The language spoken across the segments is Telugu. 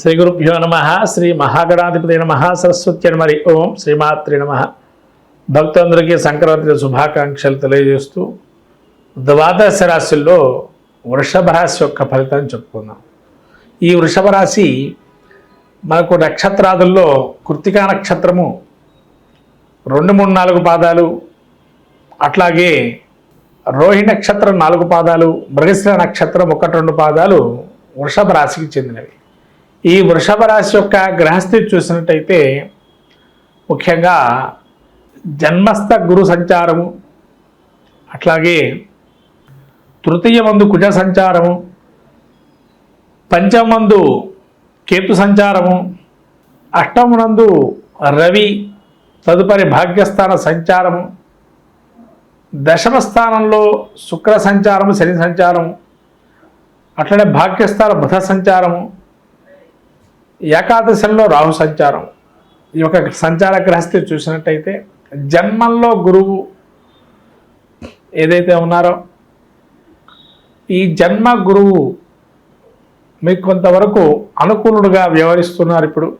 శ్రీ గురుభ్యో నమ శ్రీ మహాగణాధిపతి నమ సరస్వతి నమరి ఓం శ్రీమాత్రి నమ. భక్తులందరికీ సంక్రాంతి శుభాకాంక్షలు తెలియజేస్తూ ద్వాదశ రాశుల్లో వృషభ రాశి యొక్క ఫలితం చెప్పుకుందాం. ఈ వృషభ రాశి మనకు నక్షత్రాదుల్లో కృతికా నక్షత్రము రెండు మూడు నాలుగు పాదాలు అట్లాగే రోహి నక్షత్రం నాలుగు పాదాలు మృగశిర నక్షత్రం ఒకటి రెండు పాదాలు వృషభ రాశికి చెందినవి. ఈ వృషభ రాశి యొక్క గ్రహస్థితి చూసినట్టయితే ముఖ్యంగా జన్మస్థ గురు సంచారము అట్లాగే తృతీయ మందు కుజ సంచారము పంచమందు కేతు సంచారము అష్టమునందు రవి తదుపరి భాగ్యస్థాన సంచారము దశమ స్థానంలో శుక్ర సంచారము శని సంచారము అట్లనే భాగ్యస్థాన బుధ సంచారము ఏకాదశంలో రాహు సంచారం. ఈ యొక్క సంచార గ్రహస్థితి చూసినట్టయితే జన్మంలో గురువు ఏదైతే ఉన్నారో ఈ జన్మ గురువు మీకు కొంతవరకు అనుకూలుడుగా వ్యవహరిస్తున్నారు ఇప్పుడు.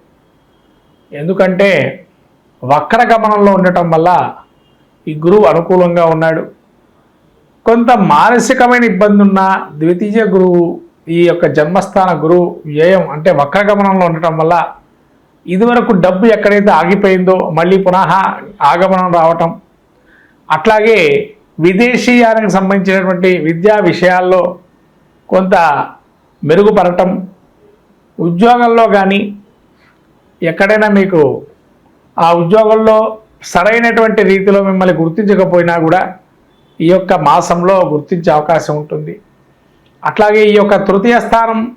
ఎందుకంటే వక్ర గమనంలో ఉండటం వల్ల ఈ గురువు అనుకూలంగా ఉన్నాడు. కొంత మానసికమైన ఇబ్బంది ఉన్న ద్వితీయ గురువు ఈ యొక్క జన్మస్థాన గురువు వ్యయం అంటే వక్రగమనంలో ఉండటం వల్ల ఇదివరకు డబ్బు ఎక్కడైతే ఆగిపోయిందో మళ్ళీ పునః ఆగమనం రావటం అట్లాగే విదేశీయానికి సంబంధించినటువంటి విద్యా విషయాల్లో కొంత మెరుగుపడటం ఉద్యోగంలో కానీ ఎక్కడైనా మీకు ఆ ఉద్యోగంలో సరైనటువంటి రీతిలో మిమ్మల్ని గుర్తించకపోయినా కూడా ఈ యొక్క మాసంలో గుర్తించే అవకాశం ఉంటుంది. అట్లాగే ఈ యొక్క తృతీయ స్థానం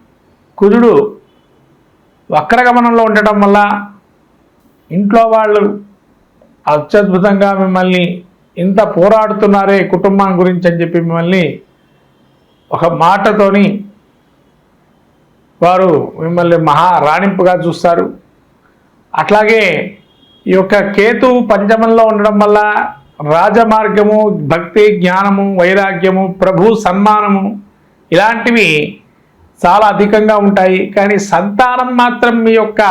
కుజుడు వక్రగమనంలో ఉండటం వల్ల ఇంట్లో వాళ్ళు అత్యద్భుతంగా మిమ్మల్ని ఇంత పోరాడుతున్నారే కుటుంబం గురించి అని చెప్పి మిమ్మల్ని ఒక మాటతోని వారు మిమ్మల్ని మహా రాణింపుగా చూస్తారు. అట్లాగే ఈ యొక్క కేతు పంచమంలో ఉండడం వల్ల రాజమార్గము భక్తి జ్ఞానము వైరాగ్యము ప్రభు సన్మానము ఇలాంటివి చాలా అధికంగా ఉంటాయి. కానీ సంతానం మాత్రం మీ యొక్క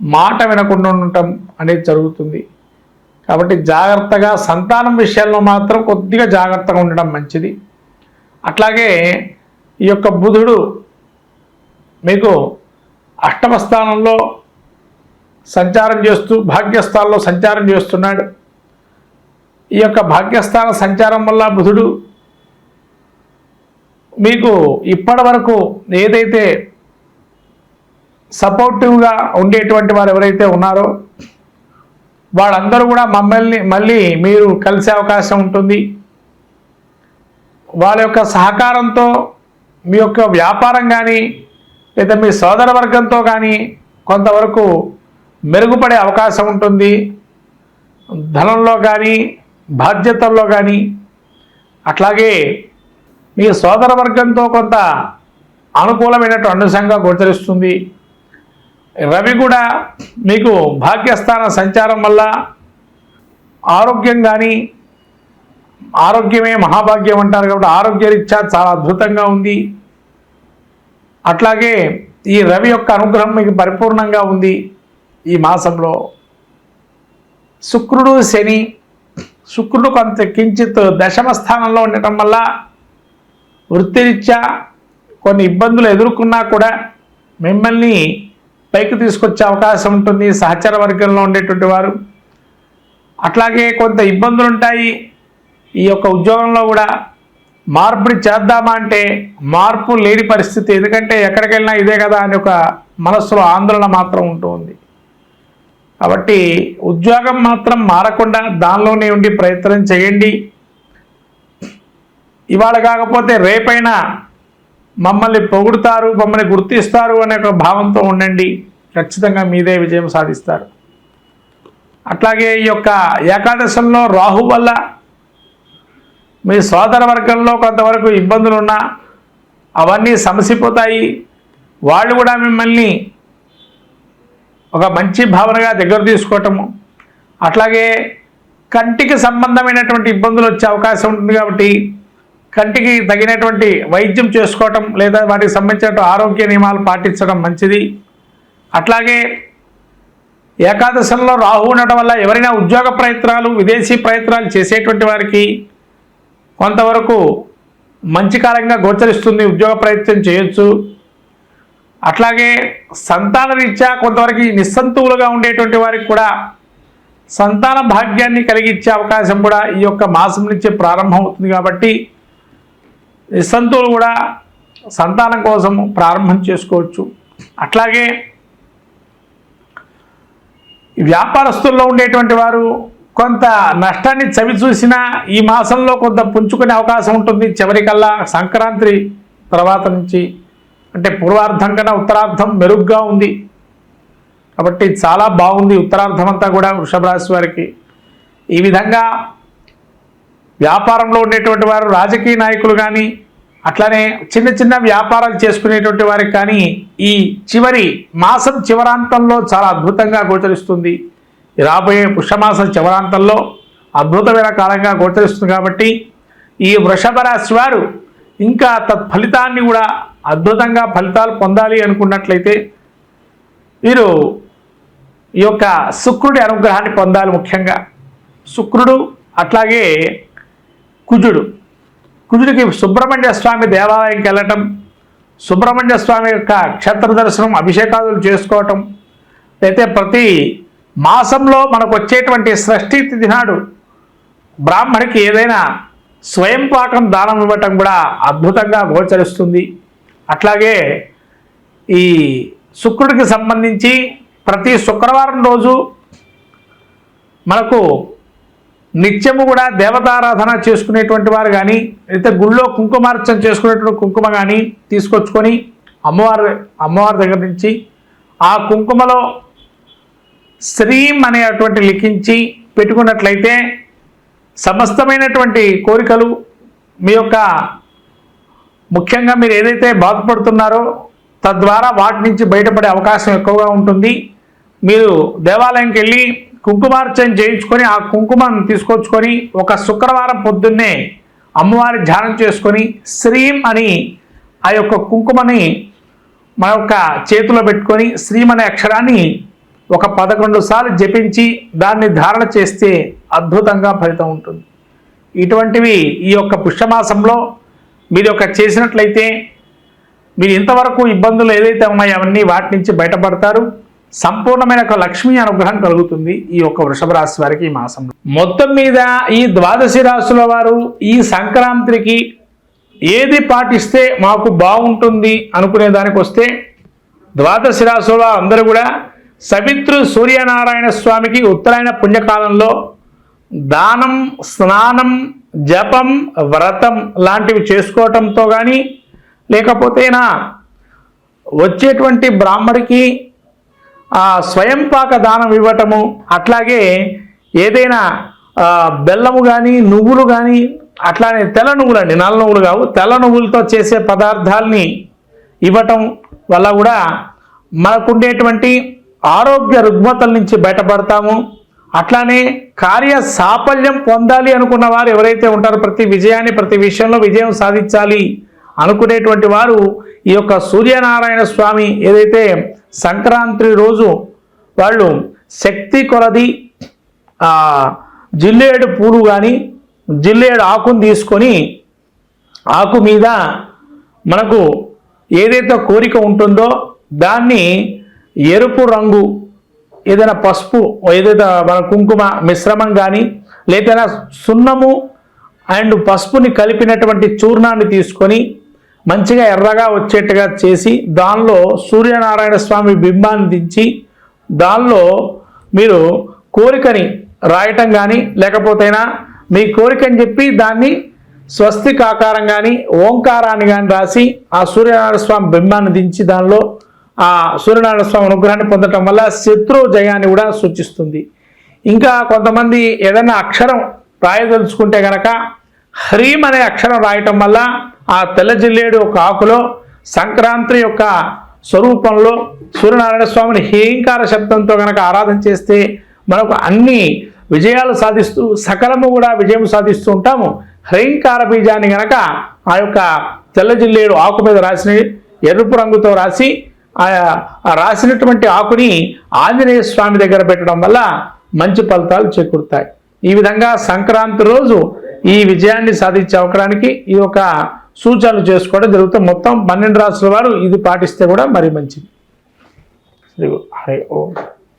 మాట వినకుండా ఉండటం అనేది జరుగుతుంది. కాబట్టి జాగ్రత్తగా సంతానం విషయంలో మాత్రం కొద్దిగా జాగ్రత్తగా ఉండడం మంచిది. అట్లాగే ఈ యొక్క బుధుడు మీకు అష్టమ స్థానంలో సంచారం చేస్తూ భాగ్యస్థానంలో సంచారం చేస్తున్నాడు. ఈ యొక్క భాగ్యస్థాన సంచారం వల్ల బుధుడు మీకు ఇప్పటి వరకు ఏదైతే సపోర్టివ్గా ఉండేటువంటి వారు ఎవరైతే ఉన్నారో వాళ్ళందరూ కూడా మమ్మల్ని మళ్ళీ మీరు కలిసే అవకాశం ఉంటుంది. వాళ్ళ యొక్క సహకారంతో మీ యొక్క వ్యాపారం కానీ లేదా మీ సోదర వర్గంతో కానీ కొంతవరకు మెరుగుపడే అవకాశం ఉంటుంది. ధనంలో కానీ బాధ్యతల్లో కానీ అట్లాగే మీ సోదర వర్గంతో కొంత అనుకూలమైనటువంటి అంశంగా గోచరిస్తుంది. రవి కూడా మీకు భాగ్యస్థాన సంచారం వల్ల ఆరోగ్యం కానీ ఆరోగ్యమే మహాభాగ్యం అంటారు కాబట్టి ఆరోగ్యరీత్యా చాలా అద్భుతంగా ఉంది. అట్లాగే ఈ రవి యొక్క అనుగ్రహం మీకు పరిపూర్ణంగా ఉంది ఈ మాసంలో. శుక్రుడు శని శుక్రుడు కొంత కించిత్ దశమ స్థానంలో ఉండటం వల్ల వృత్తిరీత్యా కొన్ని ఇబ్బందులు ఎదుర్కొన్నా కూడా మిమ్మల్ని పైకి తీసుకొచ్చే అవకాశం ఉంటుంది సహచర వర్గంలో ఉండేటువంటి వారు. అట్లాగే కొంత ఇబ్బందులు ఉంటాయి ఈ యొక్క ఉద్యోగంలో కూడా మార్పుని చేద్దామా అంటే మార్పు లేని పరిస్థితి. ఎందుకంటే ఎక్కడికి వెళ్ళినా ఇదే కదా అని ఒక మనస్సులో ఆందోళన మాత్రం ఉంటుంది కాబట్టి ఉద్యోగం మాత్రం మారకుండా దానిలోనే ఉండి ప్రయత్నం చేయండి. ఇవాళ కాకపోతే రేపైనా మమ్మల్ని పొగుడుతారు మమ్మల్ని గుర్తిస్తారు అనే ఒక భావంతో ఉండండి. ఖచ్చితంగా మీదే విజయం సాధిస్తారు. అట్లాగే ఈ యొక్క ఏకాదశంలో రాహు వల్ల మీ సోదర వర్గంలో కొంతవరకు ఇబ్బందులు ఉన్నా అవన్నీ సమసిపోతాయి. వాళ్ళు కూడా మిమ్మల్ని ఒక మంచి భావనగా దగ్గర తీసుకోవటము. అట్లాగే కంటికి సంబంధమైనటువంటి ఇబ్బందులు వచ్చే అవకాశం ఉంటుంది కాబట్టి కంటికి తగినటువంటి వైద్యం చేసుకోవటం లేదా వాటికి సంబంధించిన ఆరోగ్య నియమాలు పాటించడం మంచిది. అట్లాగే ఏకాదశంలో రాహు ఉండటం వల్ల ఎవరైనా ఉద్యోగ ప్రయత్నాలు విదేశీ ప్రయత్నాలు చేసేటువంటి వారికి కొంతవరకు మంచి కాలంగా గోచరిస్తుంది ఉద్యోగ ప్రయత్నం చేయొచ్చు. అట్లాగే సంతాన రీత్యా కొంతవరకు నిస్సంతువులుగా ఉండేటువంటి వారికి కూడా సంతాన భాగ్యాన్ని కలిగించే అవకాశం కూడా ఈ యొక్క మాసం నుంచే ప్రారంభం అవుతుంది కాబట్టి నిస్సంతువులు కూడా సంతానం కోసం ప్రారంభం చేసుకోవచ్చు. అట్లాగే వ్యాపారస్తుల్లో ఉండేటువంటి వారు కొంత నష్టాన్ని చవి చూసినా ఈ మాసంలో కొంత పుంజుకునే అవకాశం ఉంటుంది. చివరికల్లా సంక్రాంతి తర్వాత నుంచి అంటే పూర్వార్థం కన్నా ఉత్తరార్ధం మెరుగ్గా ఉంది. కాబట్టి చాలా బాగుంది. ఉత్తరార్ధం అంతా కూడా వృషభ రాశి వారికి. ఈ విధంగా వ్యాపారంలో ఉండేటువంటి వారు రాజకీయ నాయకులు కానీ అట్లానే చిన్న చిన్న వ్యాపారాలు చేసుకునేటువంటి వారికి కానీ ఈ చివరి మాసం చివరాంతంలో చాలా అద్భుతంగా గోచరిస్తుంది. రాబోయే పుష్యమాసం చివరాంతంలో అద్భుతమైన కాలంగా గోచరిస్తుంది కాబట్టి ఈ వృషభ రాశి వారు ఇంకా తత్ఫలితాన్ని కూడా అద్భుతంగా ఫలితాలు పొందాలి అనుకున్నట్లయితే వీరు ఈ యొక్క శుక్రుడి అనుగ్రహాన్ని పొందాలి ముఖ్యంగా. శుక్రుడు అట్లాగే కుజుడు. కుజుడికి సుబ్రహ్మణ్య స్వామి దేవాలయంకి వెళ్ళటం సుబ్రహ్మణ్య స్వామి యొక్క క్షేత్ర దర్శనం అభిషేకాదులు చేసుకోవటం. అయితే ప్రతి మాసంలో మనకు వచ్చేటువంటి షష్ఠీ తిథి నాడు బ్రాహ్మడికి ఏదైనా స్వయం పాకం దానం ఇవ్వటం కూడా అద్భుతంగా గోచరిస్తుంది. అట్లాగే ఈ శుక్రుడికి సంబంధించి ప్రతి శుక్రవారం రోజు మనకు నిత్యము కూడా దేవతారాధన చేసుకునేటువంటి వారు కానీ అయితే గుళ్ళో కుంకుమార్చన చేసుకునేటువంటి కుంకుమ కానీ తీసుకొచ్చుకొని అమ్మవారి అమ్మవారి దగ్గర నుంచి ఆ కుంకుమలో శ్రీం అనేటువంటి లిఖించి పెట్టుకున్నట్లయితే సమస్తమైనటువంటి కోరికలు మీ యొక్క ముఖ్యంగా మీరు ఏదైతే బాధపడుతున్నారో తద్వారా వాటి నుంచి బయటపడే అవకాశం ఎక్కువగా ఉంటుంది. మీరు దేవాలయంకి వెళ్ళి కుంకుమార్చన చేయించుకొని ఆ కుంకుమను తీసుకొచ్చుకొని ఒక శుక్రవారం పొద్దున్నే అమ్మవారి ధ్యానం చేసుకొని శ్రీం అని ఆ యొక్క కుంకుమని మన యొక్క చేతిలో పెట్టుకొని శ్రీం అనే అక్షరాన్ని ఒక పదకొండు సార్లు జపించి దాన్ని ధారణ చేస్తే అద్భుతంగా ఫలితం ఉంటుంది. ఇటువంటివి ఈ యొక్క పుష్యమాసంలో మీరు యొక్క చేసినట్లయితే మీరు ఇంతవరకు ఇబ్బందులు ఏదైతే ఉన్నాయో అవన్నీ వాటి నుంచి బయటపడతారు. సంపూర్ణమైన ఒక లక్ష్మీ అనుగ్రహం కలుగుతుంది ఈ యొక్క వృషభ రాశి వారికి ఈ మాసంలో. మొత్తం మీద ఈ ద్వాదశి రాశుల వారు ఈ సంక్రాంతికి ఏది పాటిస్తే మాకు బాగుంటుంది అనుకునే దానికి వస్తే ద్వాదశి రాశుల అందరూ కూడా సవిత్రు సూర్యనారాయణ స్వామికి ఉత్తరాయణ పుణ్యకాలంలో దానం స్నానం జపం వ్రతం లాంటివి చేసుకోవటంతో కానీ లేకపోతేనా వచ్చేటువంటి బ్రాహ్మడికి ఆ స్వయం పాక దానం ఇవ్వటము అట్లాగే ఏదైనా బెల్లము కానీ నువ్వులు కానీ అట్లానే తెల్ల నువ్వులు అండి నల్ల నువ్వులు కావు తెల్ల నువ్వులతో చేసే పదార్థాలని ఇవ్వటం వల్ల కూడా మనకుండేటువంటి ఆరోగ్య రుగ్మతల నుంచి బయటపడతాము. అట్లానే కార్య సాఫల్యం పొందాలి అనుకున్న వారు ఎవరైతే ఉంటారో ప్రతి విజయాన్ని ప్రతి విషయంలో విజయం సాధించాలి అనుకునేటువంటి వారు ఈ యొక్క సూర్యనారాయణ స్వామి ఏదైతే సంక్రాంతి రోజు వాళ్ళు శక్తి కొలది జిల్లేడు పూలు కానీ జిల్లేడు ఆకును తీసుకొని ఆకు మీద మనకు ఏదైతే కోరిక ఉంటుందో దాన్ని ఎరుపు రంగు ఏదైనా పసుపు ఏదైతే మన కుంకుమ మిశ్రమం కానీ లేదైనా సున్నము అండ్ పసుపుని కలిపినటువంటి చూర్ణాన్ని తీసుకొని మంచిగా ఎర్రగా వచ్చేట్టుగా చేసి దానిలో సూర్యనారాయణ స్వామి బింబాన్ని దించి దానిలో మీరు కోరికని రాయటం కానీ లేకపోతేనా మీ కోరికని చెప్పి దాన్ని స్వస్తిక ఆకారం కానీ ఓంకారాన్ని కానీ రాసి ఆ సూర్యనారాయణ స్వామి బింబాన్ని దించి దానిలో ఆ సూర్యనారాయణ స్వామి అనుగ్రహాన్ని పొందటం వల్ల శత్రు జయాన్ని కూడా సూచిస్తుంది. ఇంకా కొంతమంది ఏదైనా అక్షరం రాయదలుచుకుంటే కనుక హ్రీం అనే అక్షరం రాయటం వల్ల ఆ తెల్ల జిల్లేడు ఒక ఆకులో సంక్రాంతి యొక్క స్వరూపంలో సూర్యనారాయణ స్వామిని హేంకార శబ్దంతో కనుక ఆరాధన చేస్తే మనకు అన్ని విజయాలు సాధిస్తూ సకలము కూడా విజయం సాధిస్తూ ఉంటాము. హ్రీంకార బీజాన్ని గనక ఆ యొక్క తెల్ల జిల్లేడు ఆకు మీద రాసిన ఎరుపు రంగుతో రాసి ఆ ఆ రాసినటువంటి ఆకుని ఆంజనేయ స్వామి దగ్గర పెట్టడం వల్ల మంచి ఫలితాలు చేకూరుతాయి. ఈ విధంగా సంక్రాంతి రోజు ఈ విజయాన్ని సాధించే అవకాశానికి ఈ ఒక సూచనలు చేసుకోవడం జరుగుతుంది. మొత్తం పన్నెండు రాష్ట్రాల వారు ఇది పాటిస్తే కూడా మరి మంచిది. శ్రీ హరి ఓం.